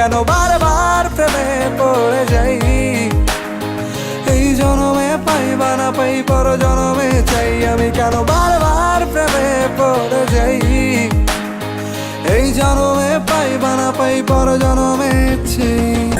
কেন বারবার প্রেমে পড়ে যাই? এই জনমে পাইবা না পাই পর জনমে চাই। আমি কেন বারবার প্রেমে পড়ে যাই? এই জনমে পাইবা না পাই পর জনমে চাই।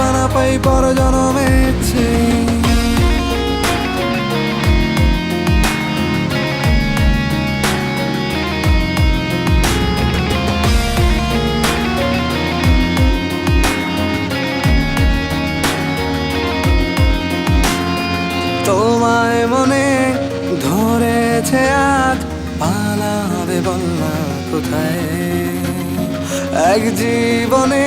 পাই বা না পাই পর জনমে চাই তোমায় মনে ধরেছে আজ, পালাবে বলনা কোথায়? এক জীবনে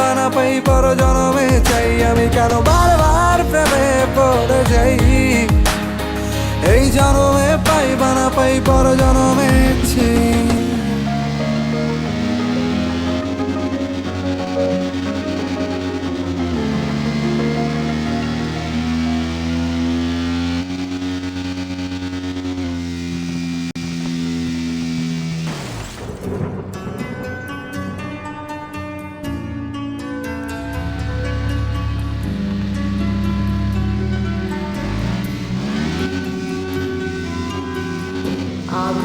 বা না পাই পর জনমে চাই। আমি কেন বারবার প্রেমে পড়ে যাই? এই জনমে পাই বা না পাই পর জনমে চাই